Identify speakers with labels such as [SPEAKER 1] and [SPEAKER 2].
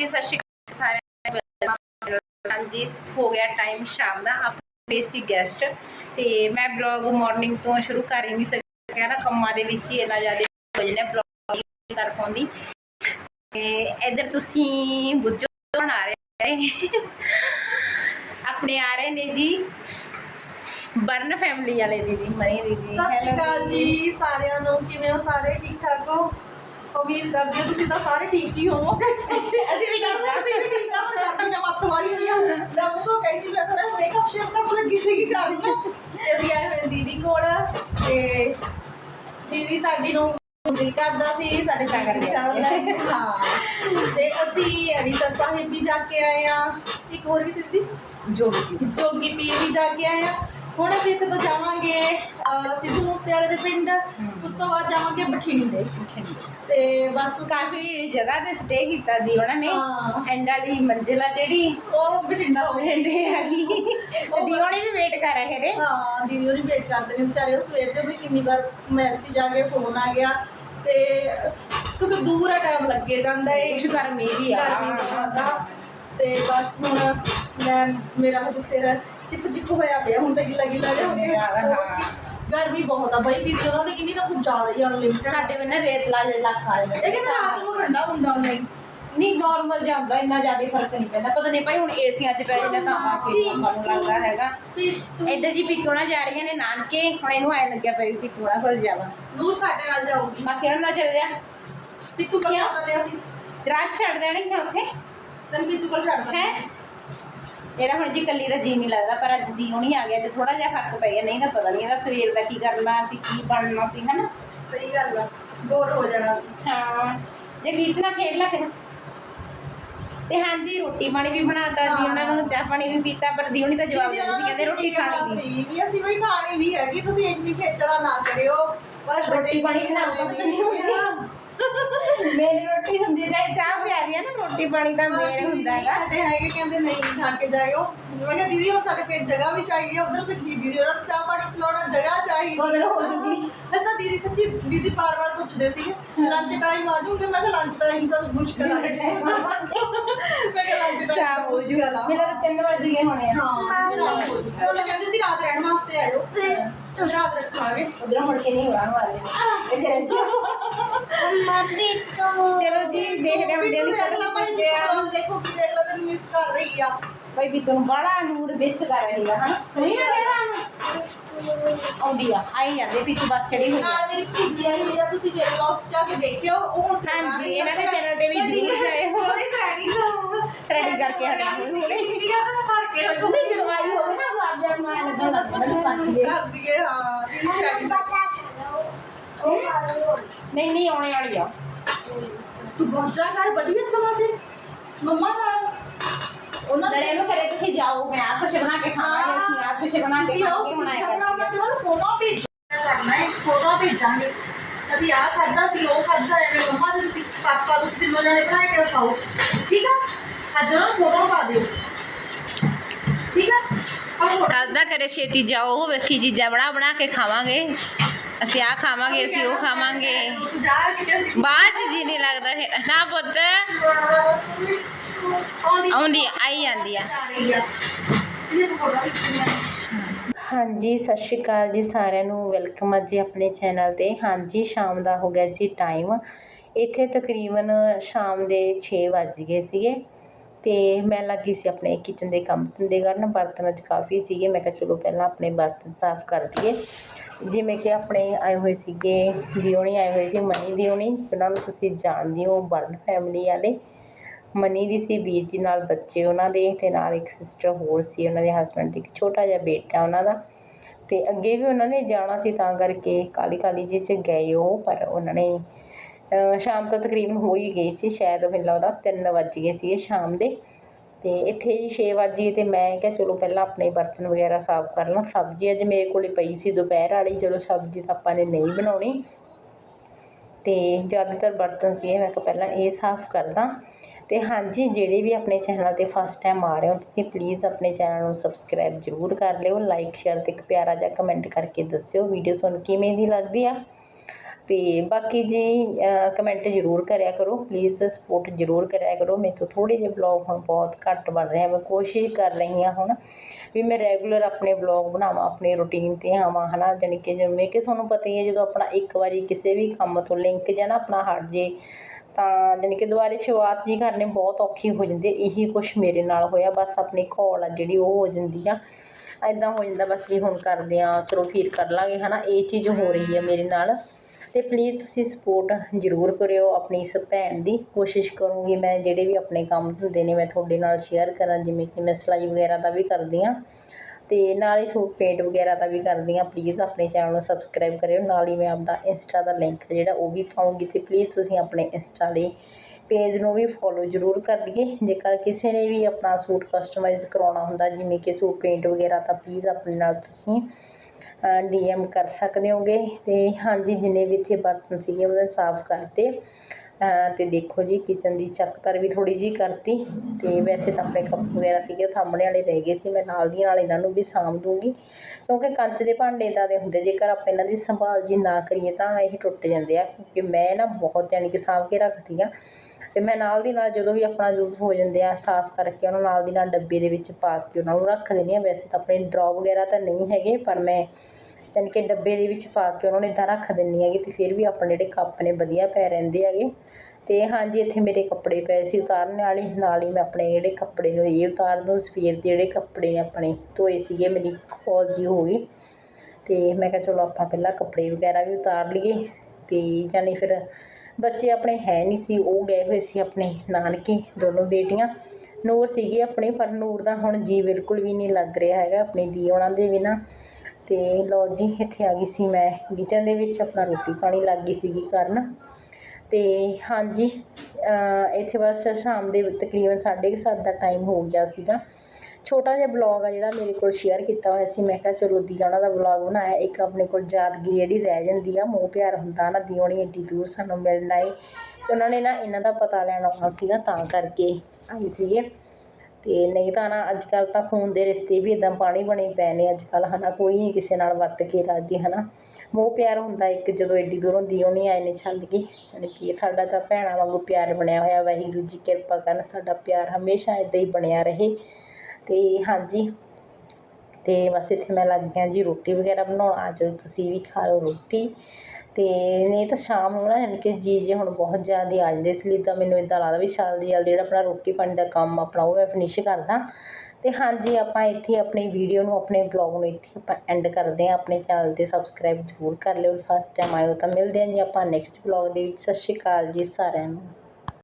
[SPEAKER 1] ਜੀ ਸਤਿ ਸ਼੍ਰੀ ਅਕਾਲ ਸਾਰਿਆਂ ਹਾਂਜੀ ਹੋ ਗਿਆ ਟਾਈਮ ਸ਼ਾਮ ਦਾ। ਆਪਣੇ ਬੇਸਿਕ ਗੈਸਟ ਤੇ ਮੈਂ ਬਲੌਗ ਮਾਰਨਿੰਗ ਤੋਂ ਸ਼ੁਰੂ ਕਰ ਹੀ ਨਹੀਂ ਸਕਿਆ ਨਾ। ਕੰਮਾਂ ਦੇ ਵਿੱਚ ਹੀ ਇੰਨਾ ਜ਼ਿਆਦਾ ਹੋ ਜਾਂਦਾ ਬਲੌਗ ਨਹੀਂ ਕਰ ਪਾਉਂਦੀ। ਤੇ ਇਧਰ ਤੁਸੀਂ ਬੁੱਝੋ ਬਣਾ ਰਹੇ ਆਪਣੇ ਆ ਰਹੇ ਨੇ ਜੀ ਬਰਨ ਫੈਮਿਲੀ ਵਾਲੇ ਦੀਦੀ ਮਨੀ ਦੀਦੀ।
[SPEAKER 2] ਸਤਿ ਸ਼੍ਰੀ ਅਕਾਲ ਜੀ ਸਾਰਿਆਂ ਨੂੰ। ਕਿਵੇਂ ਹੋ ਸਾਰੇ? ਠੀਕ ਠਾਕ ਹੋ? ਉਮੀਦ ਕਰਦੇ ਹਾਂ ਤੁਸੀਂ ਤਾਂ ਸਾਰੇ ਠੀਕ ਹੀ ਹੋਵੋਗੇ ਅਸੀਂ ਵੀ ਠੀਕ ਹਾਂ ਅਸੀਂ ਵੀ ਠੀਕ ਹਾਂ ਪਰ ਗਰਮੀ ਨੇ ਮੱਤ ਮਾਰੀ ਹੋਈ ਆ ਮੈਂ ਉਹ ਤੋਂ ਕਹੀ ਸੀ ਮੈਂ ਸ਼ੇਪ ਕਰਨ ਲੱਗੀ ਸੀਗੀ ਕਰਨ। ਨੂੰ ਤੇ ਅਸੀਂ ਆਏ ਹੋਏ ਦੀਦੀ ਕੋਲ ਤੇ ਦੀਦੀ ਸਾਡੀ ਨੂੰ ਦਿਲ ਕਰਦਾ ਸੀ ਸਾਡੇ ਫੈਮਿਲੀ
[SPEAKER 1] ਦੇ।
[SPEAKER 2] ਹਾਂ। ਤੇ ਅਸੀਂ ਅਰੀਸਾ ਸਾਹਿਬ ਵੀ ਜਾ ਕੇ ਆਏ ਆ ਇੱਕ ਹੋਰ ਵੀ ਦੀਦੀ?
[SPEAKER 1] ਜੋ ਵੀ
[SPEAKER 2] ਜੋਗੀ ਪੀਰ ਵੀ ਜਾ ਕੇ ਆਏ ਆ ਹੁਣ ਅਸੀਂ ਇੱਥੇ ਤੋਂ ਜਾਵਾਂਗੇ। ਸਿੱਧੂ ਮੂਸੇਵਾਲੇ ਦੇ ਪਿੰਡ ਉਸ ਤੋਂ ਬਾਅਦ ਜਾਵਾਂਗੇ ਬਠਿੰਡੇ। ਤੇ ਬਸ
[SPEAKER 1] ਕਾਫੀ ਜਗ੍ਹਾ ਤੇ ਸਟੇ ਕੀਤਾ ਦੀ ਉਹਨਾਂ ਨੇ।
[SPEAKER 2] ਹਾਂ।
[SPEAKER 1] ਐਂਡ ਵਾਲੀ ਮੰਜ਼ਿਲ ਆ ਜਿਹੜੀ
[SPEAKER 2] ਉਹ ਬਠਿੰਡਾ ਹੋ
[SPEAKER 1] ਬਠਿੰਡੇ ਹੈਗੀ। ਤੇ ਦੀ ਉਹਨੇ ਵੀ ਵੇਟ ਕਰ ਰਹੇ ਨੇ।
[SPEAKER 2] ਹਾਂ ਦੀਦੀ ਵੇਟ ਕਰਦੇ ਨੇ ਵਿਚਾਰੇ। ਉਹ ਸਵੇਰ ਤੇ ਉਹਨੂੰ ਕਿੰਨੀ ਵਾਰ ਮੈਸੇਜ ਆ ਕੇ ਫੋਨ ਆ ਗਿਆ। ਤੇ ਕਿਉਂਕਿ ਦੂਰ ਆ ਟਾਈਮ ਲੱਗੇ ਜਾਂਦਾ ਏ।
[SPEAKER 1] ਕੁਛ ਗਰਮੀ ਵੀ ਆ।
[SPEAKER 2] ਗਰਮੀ ਆ ਤੇ ਬਸ ਹੁਣ ਮੈਂ ਮੇਰਾ ਹਜੇ ਸਿਰ ਚਿਪ ਚਿਪ ਹੋਇਆ ਪਿਆ ਹੁਣ ਤਾਂ ਗਿੱਲਾ ਗਿੱਲਾ ਜਿਹਾ ਹੋ ਗਿਆ।
[SPEAKER 1] ਹਾਂ।
[SPEAKER 2] ਗਰਮੀ ਬਹੁਤ ਆ ਬਾਈ ਦੀਦੀ ਉਹਨਾਂ ਦੇ ਕਿੰਨੀ ਤਾਂ ਕੁਝ ਜ਼ਿਆਦਾ ਹੀ ਅਨਲਿਮਿਟਡ
[SPEAKER 1] ਸਾਡੇ ਵੀ ਨਾ ਰੇਤ ਲਾ ਲੱਖ ਆ ਜਾਂਦਾ।
[SPEAKER 2] ਇਹ ਕਹਿੰਦਾ ਰਾਤ ਨੂੰ ਠੰਡਾ ਹੁੰਦਾ ਨਹੀਂ
[SPEAKER 1] ਨਹੀਂ ਨਾਰਮਲ ਜਾਂਦਾ ਇੰਨਾ ਜ਼ਿਆਦਾ ਫ਼ਰਕ ਨਹੀਂ ਪੈਂਦਾ। ਪਤਾ ਨਹੀਂ ਭਾਈ ਹੁਣ ਏਸੀਆਂ 'ਚ ਪੈ ਜਾਂਦਾ ਤਾਂ ਆ ਕੇ ਸਾਨੂੰ ਲੱਗਦਾ ਹੈਗਾ।
[SPEAKER 2] ਤੂੰ
[SPEAKER 1] ਇੱਧਰ ਜੀ ਪਿੱਤੋਣਾ ਜਾ ਰਹੀਆਂ ਨੇ ਨਾਨਕੇ। ਹੁਣ ਇਹਨੂੰ ਐ ਲੱਗਿਆ ਵੀ ਪਿੱਤੋਣਾ ਕੋਲ ਜਾਵਾਂ।
[SPEAKER 2] ਦੂਰ ਸਾਡੇ ਨਾਲ ਜਾਊਗੀ।
[SPEAKER 1] ਮਾਸੀ ਉਹਨਾਂ ਨਾਲ ਚੱਲ ਜਾ।
[SPEAKER 2] ਵੀ ਤੂੰ ਕਿਉਂ? ਆਉਂਦਾ ਰਿਹਾ ਸੀ।
[SPEAKER 1] ਦਰਾਜ ਛੱਡ ਦੇਣੀ ਹੈ ਉੱਥੇ।
[SPEAKER 2] ਤੈਨੂੰ ਵੀ ਤੂੰ ਕੋਲ ਛੱਡ
[SPEAKER 1] ਹੈ? ਇਹਦਾ ਹੁਣ ਜੀ ਕੱਲੀ ਦਾ ਜੀ ਨਹੀਂ ਲੱਗਦਾ ਪਰ ਅੱਜ ਦੀ ਹੋਣੀ ਆ ਗਿਆ ਤੇ ਥੋੜਾ ਜਿਹਾ ਫ਼ਰਕ ਪੈ ਗਿਆ। ਨਹੀਂ ਤਾਂ ਪਤਾ ਨਹੀਂ ਇਹਦਾ ਸਵੇਰ ਦਾ ਕੀ ਕਰਨਾ ਸੀ ਕੀ ਬਣਨਾ ਸੀ ਹਨਾ?
[SPEAKER 2] ਸਹੀ ਗੱਲ ਆ ਬੋਰ ਹੋ ਜਾਣਾ ਸੀ।
[SPEAKER 1] ਹਾਂ ਜੇ ਗੀਤ ਨਾਲ ਖੇਡ ਲਾ ਫਿਰ। ਤੇ ਹਾਂਜੀ ਰੋਟੀ ਪਾਣੀ ਵੀ ਬਣਾਤਾ ਦੀ ਉਹਨਾਂ ਨੂੰ ਚਾਹ ਪਾਣੀ ਵੀ ਪੀਤਾ ਪਰ ਦੀ ਹੋਣੀ ਤਾਂ ਜਵਾਬ ਦੇ ਸੀ ਕਹਿੰਦੇ ਰੋਟੀ ਖਾਣੀ ਨਹੀਂ।
[SPEAKER 2] ਸੀ ਵੀ ਅਸੀਂ ਬਈ ਖਾਣੀ ਵੀ ਹੈਗੀ ਤੁਸੀਂ ਇੰਨੀ ਖੇਚਲਾ ਨਾ ਕਰਿਓ। ਪਰ
[SPEAKER 1] ਰੋਟੀ ਪਾਣੀ ਖਾਣਾ ਪਸੰਦ ਨਹੀਂ ਹੁੰਦਾ ਮੇਰੀ ਰੋਟੀ ਹੁੰਦੀ ਜਾਏ ਚਾਹ ਪਿਆਰੀ ਹੈ ਨਾ ਰੋਟੀ ਪਾਣੀ ਤਾਂ ਮੇਨ ਹੁੰਦਾ ਹੈਗਾ।
[SPEAKER 2] ਸਾਡੇ ਹੈਗੇ ਕਹਿੰਦੇ ਨਹੀਂ ਖਾ ਕੇ ਜਾਇਓ। ਮੈਂ ਕਿਹਾ ਦੀਦੀ ਹੁਣ ਸਾਡੇ ਪੇਟ ਜਗ੍ਹਾ ਵੀ ਚਾਹੀਦੀ ਹੈ ਉਧਰ ਸੁਖਜੀਤ ਦੀਦੀ ਉਹਨਾਂ ਨੂੰ ਚਾਹ ਪਾਣੀ ਪਿਲਾਉਣਾ ਜਗ੍ਹਾ ਚਾਹੀਦੀ
[SPEAKER 1] ਉਧਰ ਹੋ ਜੂਗੀ।
[SPEAKER 2] ਅਸੀਂ ਤਾਂ ਦੀਦੀ ਸੱਚੀ ਦੀਦੀ ਬਾਰ ਬਾਰ ਪੁੱਛਦੇ ਸੀ ਲੰਚ ਟਾਈਮ ਆ ਜਾਊਗੇ ਮੈਂ ਕਿਹਾ ਲੰਚ ਟਾਈਮ ਤਾਂ ਮੁਸ਼ਕਲ ਆ। ਮੈਂ ਕਿਹਾ ਲੰਚ ਟਾਈਮ
[SPEAKER 1] ਸ਼ਾਮ ਹੋ ਜੂ।
[SPEAKER 2] ਮੁਸ਼ਕਲ ਆ।
[SPEAKER 1] ਮੇਰਾ ਤਾਂ 3 ਵਜ ਗਏ ਹੋਣੇ ਆ।
[SPEAKER 2] ਹਾਂ ਸ਼ਾਮ ਹੋ ਜੂਗੀ ਉਹ ਤਾਂ ਕਹਿੰਦੇ ਸੀ ਰਾਤ ਰਹਿਣ ਵਾਸਤੇ ਆਇਓ। ਤੇ ਰਾਤ ਰੱਖਾਂਗੇ
[SPEAKER 1] ਉਧਰ ਮੁੜ ਕੇ ਨਹੀਂ ਹੋਣਾ ਵਾਲੇ ਇੱਧਰ ਚਲੋ ਜੀ ਦੇਖਦੇ ਹਾਂ ਵੀਡੀਓ
[SPEAKER 2] ਵੀ
[SPEAKER 1] ਦੀ
[SPEAKER 2] ਤੂੰ ਦੇਖ ਲਾ ਭਾਈ vlog ਦੇਖੋ ਕਿ ਦੇਖ ਲਾ ਤੈਨੂੰ ਮਿਸ ਕਰ ਰਹੀ ਆ
[SPEAKER 1] ਭਾਈ ਵੀ ਤੁਹਾਨੂੰ ਬੜਾ ਨੂਰ ਮਿਸ ਕਰ ਰਹੀ ਆ ਹਨਾ ਸਹੀ ਆ ਮੇਰਾ ਆਉਂਦੀ ਆ ਆਈ ਜਾਂਦੇ ਵੀ ਤੂੰ ਬਸ ਚੜੀ ਹੋਈ ਆ
[SPEAKER 2] ਨਾਲ ਮੇਰੀ ਭਤੀਜੀ ਆਈ ਹੋਈ ਆ ਤੁਸੀਂ ਜੇ ਵਲੌਗ ਜਾ ਕੇ ਦੇਖਿਓ ਉਹ ਹੁਣ
[SPEAKER 1] ਹਾਂਜੀ, ਇਹਨਾਂ ਦੇ channel ਤੇ ਵੀ ਜ਼ਰੂਰ ਜਾਇਓ।
[SPEAKER 2] ਉਹਦੀ ਥ੍ਰੈਡਿੰਗ
[SPEAKER 1] Threading ਕਰਕੇ ਹਟਾਈ ਹੋਈ ਹੋਣੀ।
[SPEAKER 2] ਠੀਕ ਆ ਤਾਂ ਮੈਂ ਕਰ ਕੇ ਹਟੂ
[SPEAKER 1] ਉਹਦੀ ਜਲਵਾਈ ਹੋਵੇ ਨਾ ਬਾਪ ਜਾਨ ਮਾਰ ਲੱਗਾ ਲੱਗਦਾ ਕੱਟ ਦੇ
[SPEAKER 2] ਕਰ ਦਈਏ ਹਾਂ threading।
[SPEAKER 1] ਨਹੀਂ ਨਹੀਂ ਆਉਣੇ ਵਾਲੀ ਆ
[SPEAKER 2] ਤੂੰ ਪਹੁੰਚਾ ਕਰ ਵਧੀਆ ਸਮਾਂ ਦੇ ਮੰਮਾ ਨਾਲ ਉਹਨਾਂ
[SPEAKER 1] ਨਾਲੇ ਇਹਨੂੰ ਕਰੇ ਤੁਸੀਂ ਜਾਓ ਮੈਂ ਆ ਕੁਛ ਬਣਾ ਕੇ ਖਾਵਾਂਗੇ ਅਸੀਂ ਆ ਕੁਛ ਬਣਾ ਕੇ
[SPEAKER 2] ਤੁਸੀਂ ਆਓ
[SPEAKER 1] ਖਾਵਾਂਗੇ ਬਣਾਇਆ
[SPEAKER 2] ਬਣਾਇਆ
[SPEAKER 1] ਕਰਾਂਗੇ
[SPEAKER 2] ਕਰਨਾ ਤੁਹਾਨੂੰ ਫੋਟੋ ਭੇਜਣਾ ਕਰਨਾ ਹੈ ਫੋਟੋ ਭੇਜਾਂਗੇ ਅਸੀਂ ਆਹ ਖਾਧਾ ਸੀ ਉਹ ਖਾਧਾ ਐਵੇਂ ਮੰਮਾ ਤੇ ਤੁਸੀਂ ਪਾਪਾ ਤੁਸੀਂ ਤਿੰਨੋਂ ਜਣੇ ਬਣਾ ਕੇ ਖਾਓ ਠੀਕ ਆ ਅੱਜ ਉਹਨਾਂ ਫੋਟੋ ਪਾ ਦਿਓ ਠੀਕ ਆ ਆਹ
[SPEAKER 1] ਕਰੇ ਛੇਤੀ ਜਾਓ ਵੇਖੀ ਚੀਜ਼ਾਂ ਬਣਾ ਬਣਾ ਕੇ ਖਾਵਾਂਗੇ। ਅਸੀਂ ਆ ਖਾਵਾਂਗੇ, ਅਸੀਂ ਉਹ ਖਾਵਾਂਗੇ। ਬਾਅਦ ਜੀ ਨਹੀਂ ਲੱਗਦਾ ਫਿਰ। ਨਾ ਪੁੱਤ,
[SPEAKER 2] ਆਉਂਦੀ
[SPEAKER 1] ਆਈ ਜਾਂਦੀ ਆ।
[SPEAKER 3] ਹਾਂਜੀ, ਸਤਿ ਸ਼੍ਰੀ ਅਕਾਲ ਜੀ ਸਾਰਿਆਂ ਨੂੰ। ਵੈਲਕਮ ਆ ਜੀ ਆਪਣੇ ਚੈਨਲ ਤੇ। ਹਾਂਜੀ, ਸ਼ਾਮ ਦਾ ਹੋ ਗਿਆ ਜੀ ਟਾਈਮ ਇੱਥੇ ਤਕਰੀਬਨ ਸ਼ਾਮ ਦੇ 6 ਵੱਜ ਗਏ ਸੀਗੇ। ਅਤੇ ਮੈਂ ਲੱਗ ਗਈ ਸੀ ਆਪਣੇ ਕਿਚਨ ਦੇ ਕੰਮ ਧੰਦੇ ਕਰਨ, ਬਰਤਨ ਅੱਜ ਕਾਫੀ ਸੀਗੇ, ਮੈਂ ਕਿਹਾ ਚਲੋ ਪਹਿਲਾਂ ਆਪਣੇ ਬਰਤਨ ਸਾਫ਼ ਕਰ ਦਈਏ। ਜਿਵੇਂ ਕਿ ਆਪਣੇ ਆਏ ਹੋਏ ਸੀਗੇ, ਦਿਓਣੀ ਆਏ ਹੋਏ ਸੀ, ਮਨੀ ਦਿਓਣੀ ਉਹਨਾਂ ਨੂੰ ਤੁਸੀਂ ਜਾਣਦੇ ਹੋ ਬਰਨ ਫੈਮਿਲੀ ਵਾਲੇ। ਮਨੀ ਦੀ ਸੀ ਵੀਰ ਜੀ ਨਾਲ ਬੱਚੇ ਉਹਨਾਂ ਦੇ ਅਤੇ ਨਾਲ ਇੱਕ ਸਿਸਟਰ ਹੋਰ ਸੀ, ਉਹਨਾਂ ਦੇ ਹਸਬੰਡ ਦੀ ਇੱਕ ਛੋਟਾ ਜਿਹਾ ਬੇਟਾ ਉਹਨਾਂ ਦਾ। ਅਤੇ ਅੱਗੇ ਵੀ ਉਹਨਾਂ ਨੇ ਜਾਣਾ ਸੀ, ਤਾਂ ਕਰਕੇ ਕਾਹਲੀ ਕਾਹਲੀ ਜਿਹੇ ਚ ਗਏ ਉਹ, ਪਰ ਉਹਨਾਂ ਨੇ ਸ਼ਾਮ ਤੋਂ ਤਕਰੀਬਨ ਹੋ ਹੀ ਗਈ ਸੀ, ਸ਼ਾਇਦ ਮੈਨੂੰ ਲੱਗਦਾ 3 ਵੱਜ ਗਏ ਸੀ ਸ਼ਾਮ ਦੇ। ਤੇ ਇੱਥੇ ਜੀ 6 ਵਜੇ ਤੇ ਮੈਂ ਕਿਹਾ ਚਲੋ ਪਹਿਲਾਂ ਆਪਣੇ ਬਰਤਨ ਵਗੈਰਾ ਸਾਫ਼ ਕਰ ਲਾਂ। ਸਬਜ਼ੀ ਅੱਜ ਮੇਰੇ ਕੋਲੇ ਪਈ ਸੀ ਦੁਪਹਿਰ ਵਾਲੀ, ਚਲੋ ਸਬਜ਼ੀ ਤਾਂ ਆਪਾਂ ਨੇ ਨਹੀਂ ਬਣਾਉਣੀ। ਤੇ ਜ਼ਿਆਦਾਤਰ ਬਰਤਨ ਸੀ ਮੈਂ ਕਿਹਾ ਪਹਿਲਾਂ ਇਹ ਸਾਫ਼ ਕਰਦਾ ਤੇ ਹਾਂਜੀ, ਜਿਹੜੇ ਵੀ ਆਪਣੇ ਚੈਨਲ ਤੇ ਫਸਟ ਟਾਈਮ ਆ ਰਹੇ ਹੋ, ਤੁਸੀਂ ਪਲੀਜ਼ ਆਪਣੇ ਚੈਨਲ ਨੂੰ ਸਬਸਕ੍ਰਾਈਬ ਜ਼ਰੂਰ ਕਰ ਲਿਓ। ਲਾਈਕ ਸ਼ੇਅਰ ਤੇ ਇੱਕ ਪਿਆਰਾ ਜਿਹਾ ਕਮੈਂਟ ਕਰਕੇ ਦੱਸਿਓ ਵੀਡੀਓ ਤੁਹਾਨੂੰ ਕਿਵੇਂ ਦੀ ਲੱਗਦੀ ਆ? ਤੇ ਬਾਕੀ ਜੀ ਕਮੈਂਟ ਜ਼ਰੂਰ ਕਰਿਆ ਕਰੋ ਪਲੀਜ਼ ਸਪੋਰਟ ਜ਼ਰੂਰ ਕਰਿਆ ਕਰੋ। ਮੇਰੇ ਤੋਂ ਥੋੜੇ ਜਿਹੇ ਬਲੌਗ ਹੁਣ ਬਹੁਤ ਘੱਟ ਬਣ ਰਹੇ ਆ, ਮੈਂ ਕੋਸ਼ਿਸ਼ ਕਰ ਰਹੀ ਹਾਂ ਹੁਣ ਵੀ ਮੈਂ ਰੈਗੂਲਰ ਆਪਣੇ ਬਲੌਗ ਬਣਾਵਾਂ, ਆਪਣੀ ਰੁਟੀਨ ਤੇ ਆਵਾਂ, ਹਨਾ? ਜਾਣੀ ਕਿ ਜਿਵੇਂ ਕਿ ਤੁਹਾਨੂੰ ਪਤਾ ਹੀ ਹੈ, ਜਦੋਂ ਆਪਣਾ ਇੱਕ ਵਾਰੀ ਕਿਸੇ ਵੀ ਕੰਮ ਤੋਂ ਲਿੰਕ ਜਾਂ ਨਾ ਆਪਣਾ ਹਟ ਜੇ, ਤਾਂ ਜਾਣੀ ਕਿ ਦੁਬਾਰੇ ਸ਼ੁਰੂਆਤ ਜੀ ਕਰਨੀ ਬਹੁਤ ਔਖੀ ਹੋ ਜਾਂਦੀ ਇਹੀ ਕੁਛ ਮੇਰੇ ਨਾਲ ਹੋਇਆ, ਬਸ ਆਪਣੀ ਘੋਲ ਆ ਜਿਹੜੀ ਉਹ ਹੋ ਜਾਂਦੀ ਆ। ਐਦਾਂ ਹੋ ਜਾਂਦਾ, ਬਸ ਵੀ ਹੁਣ ਕਰਦੇ ਆ ਚਲੋ ਫਿਰ ਕਰ ਲਾਂਗੇ, ਹਨਾ? ਇਹ ਚੀਜ਼ ਹੋ ਰਹੀ ਹੈ ਮੇਰੇ ਨਾਲ। ਤੇ ਪਲੀਜ਼ ਤੁਸੀਂ ਸਪੋਰਟ ਜ਼ਰੂਰ ਕਰਿਓ, ਆਪਣੀ ਇਸ ਭੈਣ ਦੀ। ਕੋਸ਼ਿਸ਼ ਕਰੂੰਗੀ ਮੈਂ ਜਿਹੜੇ ਵੀ ਆਪਣੇ ਕੰਮ ਹੁੰਦੇ ਨੇ, ਮੈਂ ਤੁਹਾਡੇ ਨਾਲ ਸ਼ੇਅਰ ਕਰਾਂ, ਜਿਵੇਂ ਕਿ ਮੈਂ ਸਿਲਾਈ ਵਗੈਰਾ ਦਾ ਵੀ ਕਰਦੀ ਹਾਂ। ਅਤੇ ਨਾਲ ਹੀ ਸੂਟ ਪੇਂਟ ਵਗੈਰਾ ਦਾ ਵੀ ਕਰਦੀ ਹਾਂ। ਪਲੀਜ਼ ਆਪਣੇ ਚੈਨਲ ਨੂੰ ਸਬਸਕ੍ਰਾਈਬ ਕਰਿਓ। ਨਾਲ ਹੀ ਮੈਂ ਆਪਦਾ ਇੰਸਟਾ ਦਾ ਲਿੰਕ ਜਿਹੜਾ, ਉਹ ਵੀ ਪਾਉਂਗੀ। ਅਤੇ ਪਲੀਜ਼ ਤੁਸੀਂ ਆਪਣੇ ਇੰਸਟਾ ਲਈ ਪੇਜ ਨੂੰ ਵੀ ਫੋਲੋ ਜ਼ਰੂਰ ਕਰ ਲਈਏ। ਜੇਕਰ ਕਿਸੇ ਨੇ ਵੀ ਆਪਣਾ ਸੂਟ ਕਸਟਮਾਈਜ਼ ਕਰਾਉਣਾ ਹੁੰਦਾ, ਜਿਵੇਂ ਕਿ ਸੂਟ ਪੇਂਟ ਵਗੈਰਾ, ਤਾਂ ਪਲੀਜ਼ ਆਪਣੇ ਨਾਲ ਤੁਸੀਂ ਡੀਐਮ ਕਰ ਸਕਦੇ ਹੋਗੇ ਤੇ ਹਾਂਜੀ, ਜਿੰਨੇ ਵੀ ਇੱਥੇ ਬਰਤਨ ਸੀਗੇ ਉਹ ਸਾਫ਼ ਕਰਤੇ। ਅਹ ਤੇ ਦੇਖੋ ਜੀ, ਕਿਚਨ ਦੀ ਚੱਕਤਰ ਵੀ ਥੋੜੀ ਜੀ ਕਰਤੀ। ਤੇ ਵੈਸੇ ਤਾਂ ਆਪਣੇ ਕੱਪ ਵਗੈਰਾ ਸੀਗੇ, ਉਹ ਸਾਹਮਣੇ ਵਾਲੇ ਰਹਿ ਗਏ ਸੀ। ਮੈਂ ਨਾਲ ਦੀ ਨਾਲ ਇਹਨਾਂ ਨੂੰ ਵੀ ਸਾਂਭ ਦੂੰਗੀ। ਕਿਉਂਕਿ ਕੰਚ ਦੇ ਭਾਂਡੇ ਇਦਾਂ ਦੇ ਹੁੰਦੇ, ਜੇਕਰ ਆਪਾਂ ਇਹਨਾਂ ਦੀ ਸੰਭਾਲ ਜੀ ਨਾ ਕਰੀਏ ਤਾਂ ਇਹ ਟੁੱਟ ਜਾਂਦੇ ਆ। ਕਿਉਂਕਿ ਮੈਂ ਨਾ ਬਹੁਤ, ਯਾਨੀ ਕਿ ਸਾਂਭ ਕੇ ਰੱਖਦੀ ਆ ਅਤੇ ਮੈਂ ਨਾਲ ਦੀ ਨਾਲ ਜਦੋਂ ਵੀ ਆਪਣਾ ਯੂਜ਼ ਹੋ ਜਾਂਦੇ ਆ, ਸਾਫ਼ ਕਰਕੇ ਉਹਨੂੰ ਨਾਲ ਦੀ ਨਾਲ ਡੱਬੇ ਦੇ ਵਿੱਚ ਪਾ ਕੇ ਉਹਨਾਂ ਨੂੰ ਰੱਖ ਦਿੰਦੀ ਹਾਂ। ਵੈਸੇ ਤਾਂ ਆਪਣੇ ਡਰੋ ਵਗੈਰਾ ਤਾਂ ਨਹੀਂ ਹੈਗੇ, ਪਰ ਮੈਂ ਯਾਨੀ ਕਿ ਡੱਬੇ ਦੇ ਵਿੱਚ ਪਾ ਕੇ ਉਹਨਾਂ ਨੂੰ ਇੱਦਾਂ ਰੱਖ ਦਿੰਦੀ ਹੈਗੀ ਅਤੇ ਫਿਰ ਵੀ ਆਪਣੇ ਜਿਹੜੇ ਕੱਪ ਨੇ ਵਧੀਆ ਪੈ ਰਹਿੰਦੇ ਹੈਗੇ। ਅਤੇ ਹਾਂਜੀ, ਇੱਥੇ ਮੇਰੇ ਕੱਪੜੇ ਪਏ ਸੀ ਉਤਾਰਨ ਵਾਲੇ ਨਾਲ ਹੀ ਮੈਂ ਆਪਣੇ ਜਿਹੜੇ ਕੱਪੜੇ ਨੂੰ ਇਹ ਉਤਾਰ ਦੂੰ ਸਵੇਰ ਦੇ ਜਿਹੜੇ ਕੱਪੜੇ ਨੇ ਆਪਣੇ ਧੋਏ ਸੀਗੇ, ਮੇਰੀ ਖੋਲ ਜੀ ਹੋ ਗਈ। ਅਤੇ ਮੈਂ ਕਿਹਾ ਚਲੋ ਆਪਾਂ ਪਹਿਲਾਂ ਕੱਪੜੇ ਵਗੈਰਾ ਵੀ ਉਤਾਰ ਲਈਏ ਅਤੇ ਯਾਨੀ ਫਿਰ ਬੱਚੇ ਆਪਣੇ ਹੈ ਨਹੀਂ ਸੀ, ਉਹ ਗਏ ਹੋਏ ਸੀ ਆਪਣੇ ਨਾਨਕੇ, ਦੋਨੋਂ ਬੇਟੀਆਂ। ਨੂਰ ਸੀਗੀ ਆਪਣੇ, ਪਰ ਨੂਰ ਦਾ ਹੁਣ ਜੀ ਬਿਲਕੁਲ ਵੀ ਨਹੀਂ ਲੱਗ ਰਿਹਾ ਹੈਗਾ, ਆਪਣੀ ਦੀ ਉਹਨਾਂ ਦੇ ਬਿਨਾਂ। ਤੇ ਲੋ ਜੀ, ਇੱਥੇ ਆ ਗਈ ਸੀ ਮੈਂ, ਕਿਚਨ ਦੇ ਵਿੱਚ ਆਪਣਾ ਰੋਟੀ ਪਾਣੀ ਲੱਗ ਗਈ ਸੀਗੀ ਕਰਨ। ਤੇ ਹਾਂਜੀ ਇੱਥੇ ਬਸ ਸ਼ਾਮ ਦੇ ਤਕਰੀਬਨ 7:30 ਦਾ ਟਾਈਮ ਹੋ ਗਿਆ ਸੀਗਾ। ਛੋਟਾ ਜਿਹਾ ਬਲੌਗ ਆ ਜਿਹੜਾ ਮੇਰੇ ਕੋਲ ਸ਼ੇਅਰ ਕੀਤਾ ਹੋਇਆ ਸੀ, ਮੈਂ ਕਿਹਾ ਚਲੋ ਦੀਵਾਨਾ ਦਾ ਬਲੌਗ ਬਣਾਇਆ, ਇੱਕ ਆਪਣੇ ਕੋਲ ਯਾਦਗਿਰੀ ਜਿਹੜੀ ਰਹਿ ਜਾਂਦੀ ਆ, ਮੋਹ ਪਿਆਰ ਹੁੰਦਾ ਨਾ, ਦੀਵਾਨੀ ਏਡੀ ਦੂਰ ਸਾਨੂੰ ਮਿਲਣ ਆਏ ਉਹਨਾਂ ਨੇ ਨਾ ਇਹਨਾਂ ਦਾ ਪਤਾ ਲੈਣ ਆਉਣਾ ਸੀਗਾ ਤਾਂ ਕਰਕੇ ਆਏ ਸੀਗੇ। ਤੇ ਨਹੀਂ ਤਾਂ ਨਾ ਅੱਜ ਕੱਲ੍ਹ ਤਾਂ ਖੂਨ ਦੇ ਰਿਸ਼ਤੇ ਵੀ ਇਦਾਂ ਪਾਣੀ ਬਣੇ ਪਏ ਨੇ ਅੱਜ ਕੱਲ੍ਹ ਹਨਾ, ਕੋਈ ਨਹੀਂ ਕਿਸੇ ਨਾਲ ਵਰਤ ਕੇ ਰਾਜੀ, ਹਨਾ। ਮੋਹ ਪਿਆਰ ਹੁੰਦਾ ਇੱਕ ਜਦੋਂ ਐਡੀ ਦੂਰੋਂ ਉਹ ਨਹੀਂ ਆਏ ਨੇ ਛੱਡ ਕੇ, ਯਾਨੀ ਕਿ ਸਾਡਾ ਤਾਂ ਭੈਣਾਂ ਵਾਂਗੂ ਪਿਆਰ ਬਣਿਆ ਹੋਇਆ, ਵਾਹਿਗੁਰੂ ਜੀ ਕਿਰਪਾ ਕਰਨ ਸਾਡਾ ਪਿਆਰ ਹਮੇਸ਼ਾ ਇਦਾਂ ਹੀ ਬਣਿਆ ਰਹੇ। ਅਤੇ ਹਾਂਜੀ। ਅਤੇ ਬਸ ਇੱਥੇ ਮੈਂ ਲੱਗ ਗਿਆ ਜੀ ਰੋਟੀ ਵਗੈਰਾ ਬਣਾਉਣ, ਆ ਜਾਓ ਤੁਸੀਂ ਵੀ ਖਾ ਲਓ ਰੋਟੀ। ਅਤੇ ਨਹੀਂ ਤਾਂ ਸ਼ਾਮ ਨੂੰ ਨਾ ਯਾਨੀ ਕਿ ਜੀ ਜੇ ਹੁਣ ਬਹੁਤ ਜ਼ਿਆਦਾ ਆ ਜਾਂਦੇ ਇਸ ਲਈ ਤਾਂ ਮੈਨੂੰ ਇੱਦਾਂ ਲੱਗਦਾ ਵੀ ਜਲਦੀ ਜਲਦੀ ਜਿਹੜਾ ਆਪਣਾ ਰੋਟੀ ਪਾਣੀ ਦਾ ਕੰਮ ਆਪਣਾ ਉਹ ਮੈਂ ਫਿਨਿਸ਼ ਕਰਦਾ। ਅਤੇ ਹਾਂਜੀ, ਆਪਾਂ ਇੱਥੇ ਆਪਣੀ ਵੀਡੀਓ ਨੂੰ, ਆਪਣੇ ਬਲੌਗ ਨੂੰ ਇੱਥੇ ਆਪਾਂ ਐਂਡ ਕਰਦੇ ਹਾਂ। ਆਪਣੇ ਚੈਨਲ ਤੇ ਸਬਸਕ੍ਰਾਈਬ ਜ਼ਰੂਰ ਕਰ ਲਿਓ। ਫਸਟ ਟਾਈਮ ਆਇਓ ਤਾਂ ਮਿਲਦੇ ਹਾਂ ਜੀ ਆਪਾਂ ਨੈਕਸਟ ਬਲੌਗ ਦੇ ਵਿੱਚ। ਸਤਿ ਸ਼੍ਰੀ ਅਕਾਲ ਜੀ ਸਾਰਿਆਂ ਨੂੰ।